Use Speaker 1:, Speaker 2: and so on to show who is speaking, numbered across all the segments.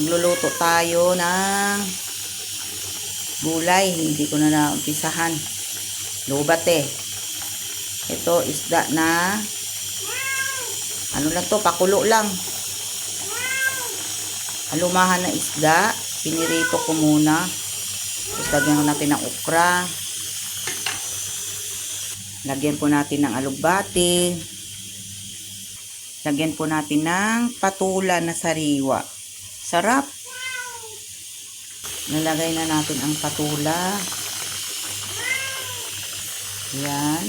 Speaker 1: Magluluto tayo ng gulay. Hindi ko na naumpisahan. Lubat eh. Ito, isda na ano lang to, pakulo lang. Alumahan na isda. Pinirito ko muna. Tapos lagyan ko natin ng okra. Lagyan po natin ng alugbati. Lagyan po natin ng patula na sariwa. Sarap. Nalagay na natin ang patula. Yan.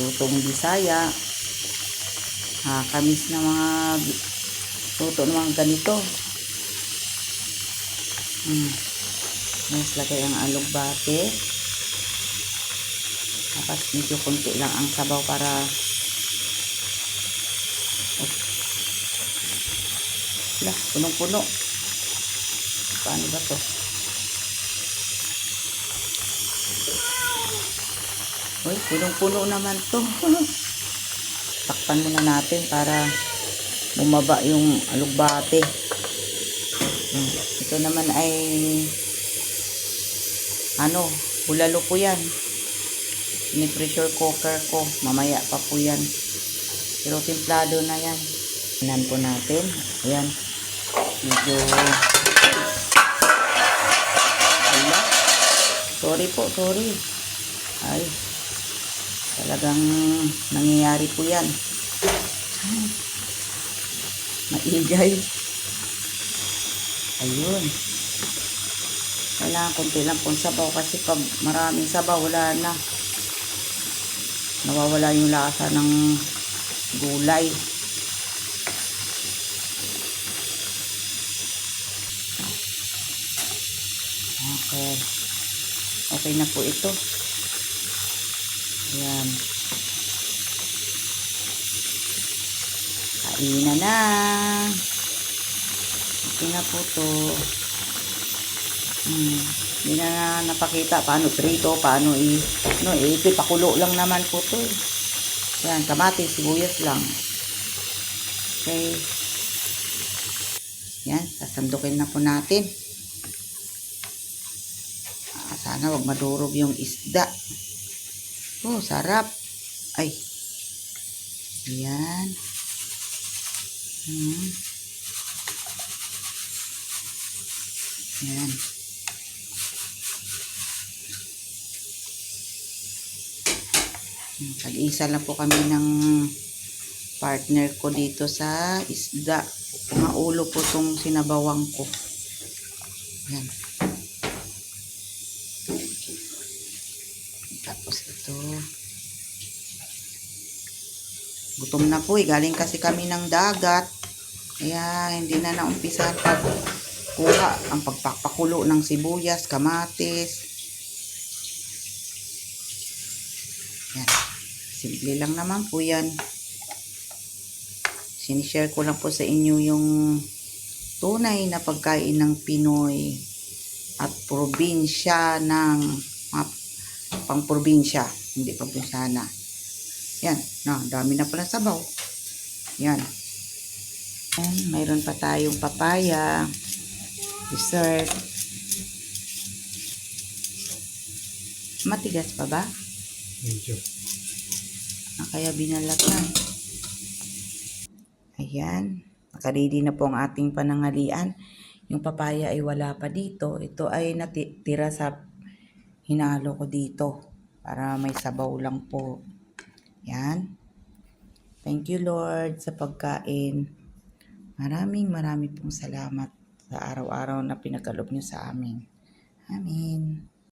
Speaker 1: Lutong Bisaya. Ah, kamis na mga luto ng ganito. Hmm. Mas lagay ang alugbate. Dapat medyo konti lang ang sabaw para Lah, punong-puno. Paano ba to? Uy, punong-puno naman to. Takpan muna natin para bumaba yung alugbate. Hmm. Ito naman ay ano, bulalo po yan. Ni pressure cooker ko. Mamaya pa po yan. Pero templado na yan. Tingnan po natin. Ayan. Medyo Ala. Sorry po, sorry. Ay. Talagang nangyayari po yan. Maigay. Ayun. Kailangan konti lang pong sabaw kasi pag maraming sabaw, wala na. Nawawala yung lasa ng gulay. Okay. Okay na po ito. Ayan. Kainan na. Okay na po to. Hmm. Hindi na, na napakita paano prito, paano i... No, eh, pakulo lang naman po to. Yan, kamatis, sibuyas lang. Okay. Yan, sasandukin na po natin. Ah, sana wag madurog yung isda. Oh, sarap. Ay. Yan. Hmm. Yan. Hmm, Tag-isa lang po kami ng partner ko dito sa isda. Mga ulo po itong sinabawang ko. Yan. Tapos ito. Gutom na po eh. Galing kasi kami ng dagat. Kaya hindi na naumpisan pag kuha ang pagpapakulo ng sibuyas, kamatis. Yan. Simple lang naman po yan. Sinishare ko lang po sa inyo yung tunay na pagkain ng Pinoy at probinsya ng mga pang probinsya, hindi probinsyana. Yan, na, dami na pala sabaw. Yan. Yan, mayroon pa tayong papaya, dessert. Matigas pa ba?
Speaker 2: Medyo.
Speaker 1: Ah, kaya binalatan. Ayan. Nakaready na po ang ating panangalian. Yung papaya ay wala pa dito. Ito ay natitira sa hinalo ko dito. Para may sabaw lang po. Yan. Thank you Lord sa pagkain. Maraming maraming pong salamat sa araw-araw na pinagkaloob niyo sa amin. Amen.